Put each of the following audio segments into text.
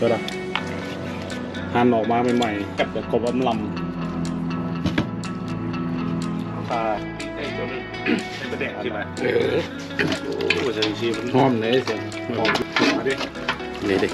ก็ได้หั่นออกมาใหม่ๆกับแต่กบอำลำปลาไอ้ตัวนี้ไอ้ประเด็กใช่ไหมเออโอ้ใช่ชีมันหอมเลยเสียงหอมมาดินี่ดิ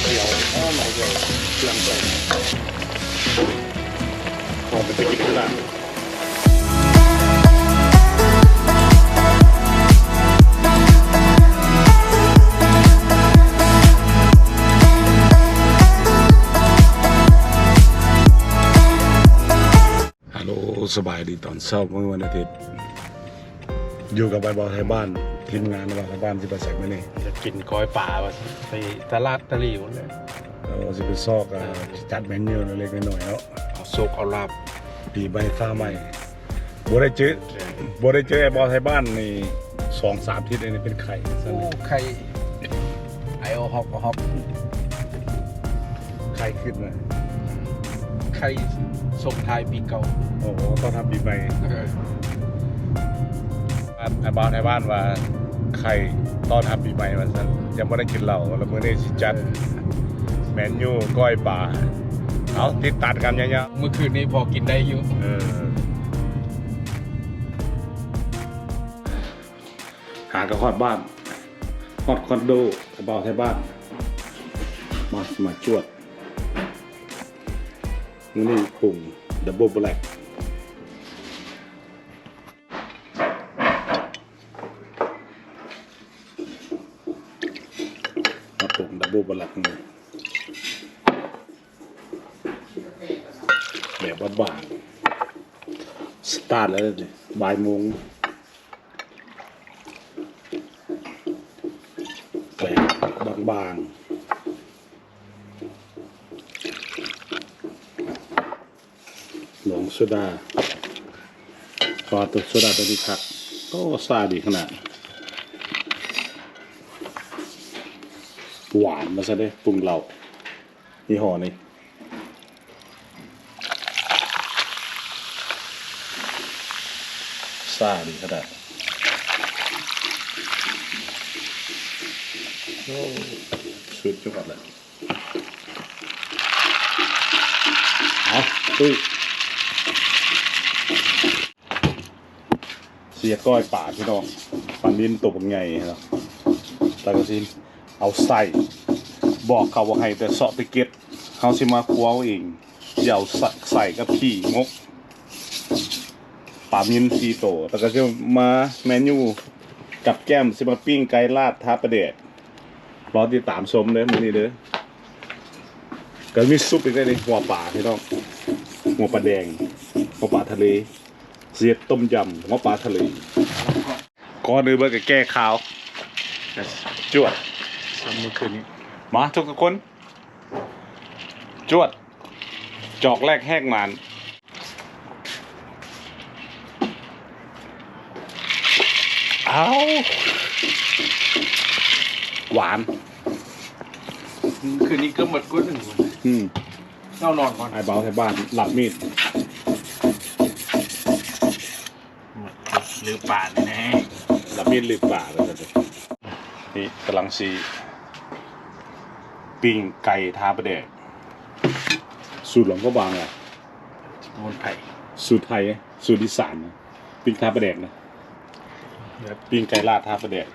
เขียวอ้อมเอาลยเครื่องใส่หอมเป็นตะกินขนาด สบายดีตอนเช้าเมื่อวันอาทิตย์อยู่กับใบบอไทยบ้านทีมงานบอไทยบ้านที่ประสานมาเนี่ยจะกินก้อยป่าว่ะไปตลาดตะหลิวเลยเราจะไปซอกอะจัดเมนูเล็กๆน้อยๆเนาะเอาโซกเอาลาบปีใบฟ้าใหม่บัได้เจอบัได้เจอไอ้บอไทยบ้านในสองสามทิศเลยนี่เป็นไข่โอ้ไข่ไอโอฮอกฮอกไข่ขึ้นมาไข่ส่งท้ายปีเก่าโอ้โหต้องทำปีใหม่เออไอ้บอไทยบ้านว่าไข่ตอนทำปีใหม่มันสั่นยังไม่ได้กินเหล้าแล้วมื้อนี้สิจัดเมนูก้อยป่าเอาติดตัดกันยาวๆเมื่อคืนนี้พอกินได้อยู่เออหากระฮอดบ้านฮอดคอนโดกระเป๋าไทยบ้านมามาจวด นี่ปรุ่งดับเบิลแบล็กมาปรุ่งดับเบิลแบล็กนี่แบบบ้านๆสตาร์ทแล้วเนี่ยบ่ายโมงแบบบางๆ หลวงโซดาพอตัวโซดาตัวนี้ครับก็ซาดีขนาด หวานมาซะเด้ปรุงเรานี่ห่อนี่ซาดีขนาดโอ้สุดจังหวัดเลยเอาตุ้ย เสียก้อยป่าพี่น้องปันนินตัวเป็นไงครับตากระสินเอาใส่ บอกเขาว่าให้แต่เสาะไปเก็ตเขาสิมาคัวเอาเองอย่าเอาใส่ใส่กับขี้งกปลามินซีโตแต่ก็จะมาเมนูกับแก้มสิมาปิ้งไก่ลาดท้าประเดดรอติดตามชมเลยมื้อนี้เด้อก็มีซุปอีกได้เลยหัวปลาพี่น้องหัวปลาแดงหัวปลาทะเล เสียดต้มยำหัวปลาทะเลก่อนอื่นเบิกแก้ข่าวจวดทำเมื่อคืนนี้มาทุกทุกคน จวด จอกแรกแหกหมานเอาหวาน คืนนี้ก็หมดกุ้งหนึ่งอืมเน่านอนก่อนไอ้เบาไทยบ้านหลับมีด หรือป่าแน่หลับมีดหรือป่าเลยนะนี่กำลังซีปิ้งไก่ทาประเดกสูตรหลวงก็บางอะสมุนไพรสูตรไทย สูตรอีสานนะปิ้งทาประเดกนะบบปิ้งไก่ลาดทาประเดก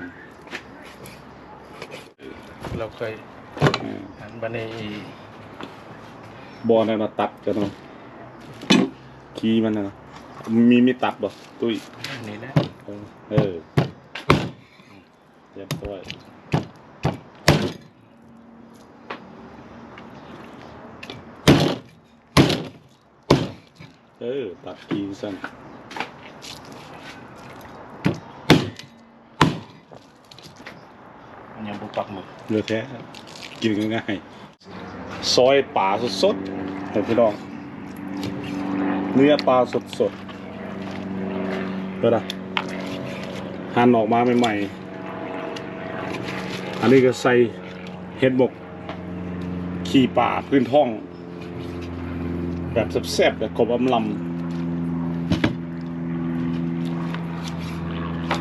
เราเคยอืมหันมาในบอลนั่นนะตัดกันเนาะคีย์มันนะ มีมีตัดบ่ตุ้ยอันนี้นะเออเออเรียบร้อยเออตัดกีสั้นมันยังบุปักหมึกเลือแท้กินง่ายๆซอยป่าสดๆให้พี่น้อง เนื้อปลาสดสดเดี๋ยวนะหั่นออกมาใหม่ๆ อันนี้ก็ใส่เห็ดบก ขี่ป่าพื้นท้อง แบบแซ่บๆแบบกบอำล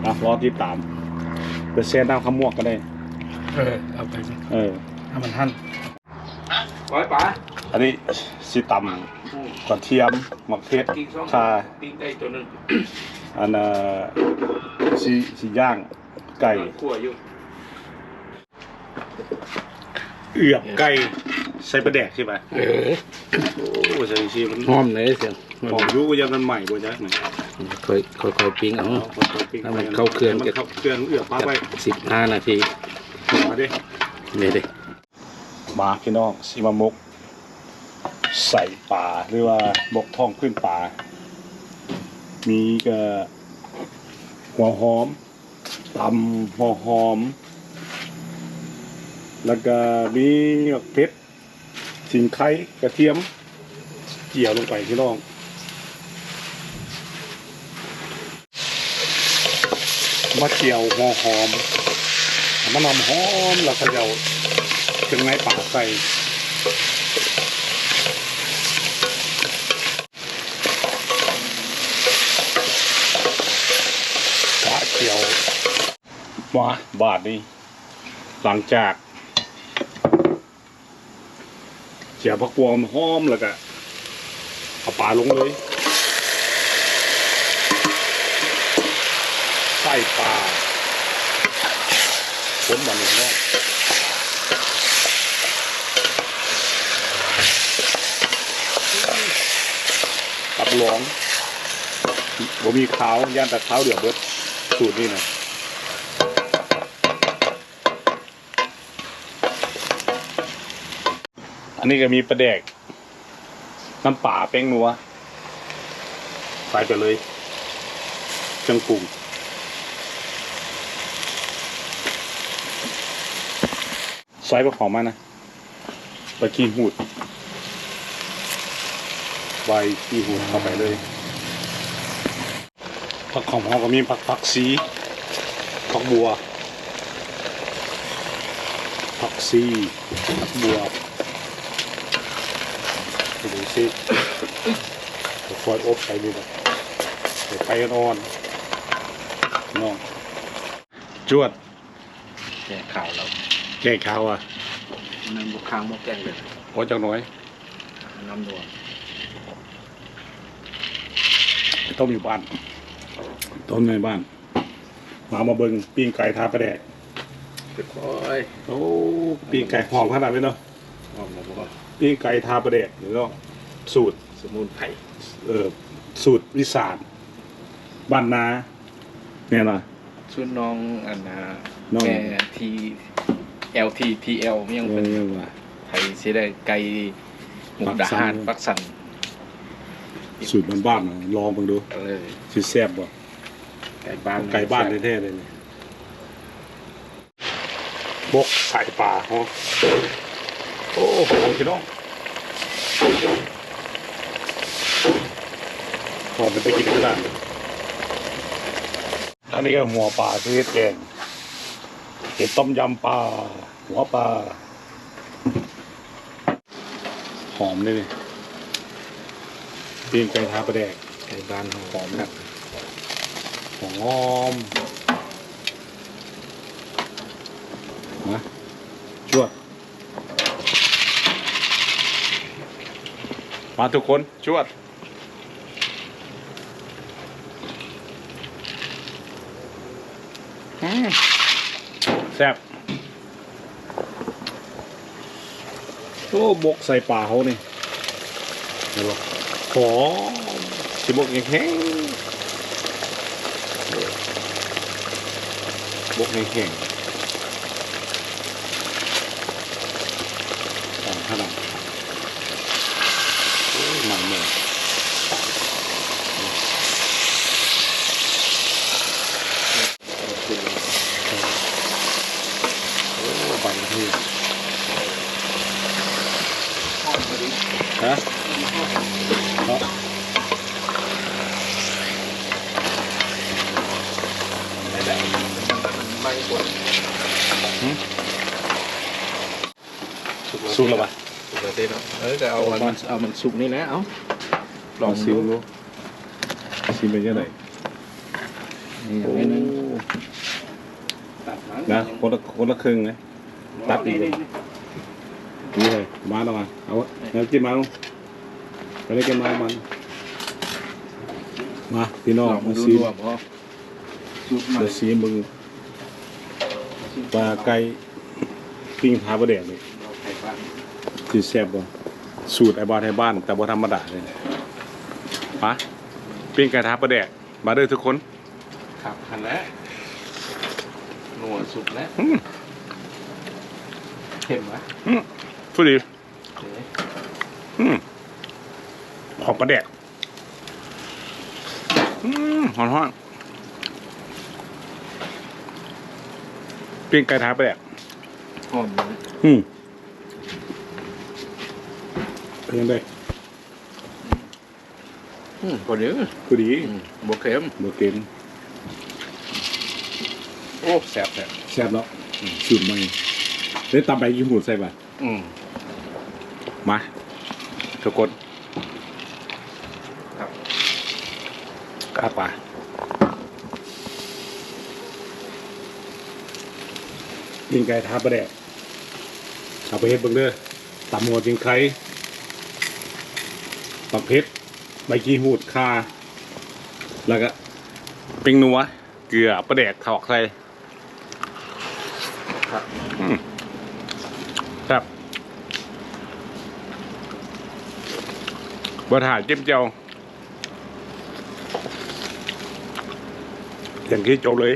รับรอติดตามไปเซนน้ำขมวกก็ได้ เออ เอาไป เออ ให้มันหั่นไว้ป๋า อันนี้สิตำกระเทียมมะเขือปิ้งสองข่าปิ้งไก่ตัวหนึงอันน่ะสิสิย่างไก่คั่วอยู่เอือบไก่ใส่ปลาแดกใช่ไหมเออโอ้ใส่ชีมันหอมเลยเสียงหอมอยุกยังกันใหม่กว่าจักหน่อยค่อยค่อยค่อยปิ้งเอาให้มันเข้าเครื่องให้มันเข้าเครื่องเอือบปลาไว้สิบห้านาทีมาดินี่ดิมาพี่น้องสิมามก ใส่ป่าหรือว่าบกท้องขึ้นป่า มีก็หัวหอมตำหัวหอม แล้วก็มีบักเพชรสิงไข่กระเทียมเกี่ยวลงไปพี่น้องมาเกี่ยวหัวหอมมะนาวหอมแล้วก็เอาเครื่องในป่าใส่ กะเขียว มาบาทนี้หลังจากเจียวผักกวมหอมแล้วก็เอาปลาลงเลยใส่ปลาพ้นมันหนึ่งรอบกับหลองผมมีขาวย่านแต่ขาวเดือดเบิดสูตรนี่นะ อันนี้ก็มีปลาแดก น้ำป่าแป้งนัวใส่ไปเลยเครื่องปรุงใส่ผักหอมมานะไปขี้หูดใบขี้หูดเข้าไปเลยผักหอมหอมก็มีผักผักสีผักบัวผักซีผักบัว ไปดูสิเดี๋ยวคอยอบไปนี่แหละเดี๋ยวไปกันอ่อนน้องจวด แก่ข่าวแล้วแก้ข้าวอะน้ำบุกค้างหมกแกงเลยพอจังน้อยน้ำนัวต้มอยู่บ้าน ต้มในบ้าน มามาเบิงปิ้งไก่ทาประแดกเรียบร้อยโอ้ปิ้งไก่หอมขนาดนี้เนาะ หอมหมดแล้วปิ้งไก่ทาประแดกหรือก็สูตรสมุนไพรเอ่อสูตรวิสานบ้านนาเนี่ยนะชุดน้องอันนะน้องแม่ทีเอลทีทีเอลยังเอเป็นอว่าไทยสิได้ไก่หมุกดาหารปัปักกสัสันนสูตรบ้านๆน่ะลองเบิ่งดูเออสิแซ่บบ่ไก่บ้านไก่บ้านแท้ๆเลยเนี่ยบกใส่ปลาฮะ โอ้โหพี่น้องหอมเป็นไปกินขนาดอันนี้ก็หัวปลาที่เฮ็ดแกงเห็ดต้มยำปลาหัวปลาหอมเลยนี่ปิ้งไก่ทาปลาแดกไก่บ้านหออมมครับหอมนะจวด มาทุกคนจวดอืมแซ่บโอ้บกใส่ปลาเขานี่เห็นปะหอมสิบกแข็งๆบกแข็งๆอ่อนขนาด โอ้ยมันเลยโอ้บันทีฮะเนาะไม่กดสู้แล้วปะ สุกแล้วเต้เนาะเออจะเอามันเอามันสุกนี่แหละเอ้าลองซิดูลดูซิมเป็นยังไงนี่อย่างโอ้นี้นะนะคนละคนละครึ่งนะตัดอีกเลยนี่เลยมาแล้วมาเอาน้ำจิ้มมาลงไปเลยกันมามันมาพี่น้องลองมาดูซีดูว่าพอสูตรใหม่เดี๋ยวซีมึงปลาไก่ปิ้งทาบะแดงนี่เราไข่บ้าน ที่แซ่บบ่สูตรไอ้บอลไทยบ้าน แต่บ่ธรรมดาเลยมาปิ้งไก่ทาบะแดงมาเด้อทุกคนครับหันแล้วหนัวสุดแล้วอืมเค็มวะอืมสุดดีเดี๋ยวอืมหอมปลาแดกอืมหอมหอมปิ้งไก่ทาปลาแดก หอมเลยอืม เป็นยังไงอืมพอดีคือดีอืมบวเค็มบ่เกินโอ้แซ่บแซ่บแซ่บแล้วสูตรใหม่ได้ตำใบยี่หูดใส่ป่ะอืมมาทุกคนครับครับป่ะปิ้งไก่ทาปลาแดกเอาไปเฮ็ดเบิ่งเด้อตำหัวจิงไคร้ ปักเพชรใบกีหูดคาแล้วก็ปิ้งนัว เกลือปลาแดกถอกใส่ครับอืมครับบะถ่ายจิ้มเจียวอย่างที่จบเลย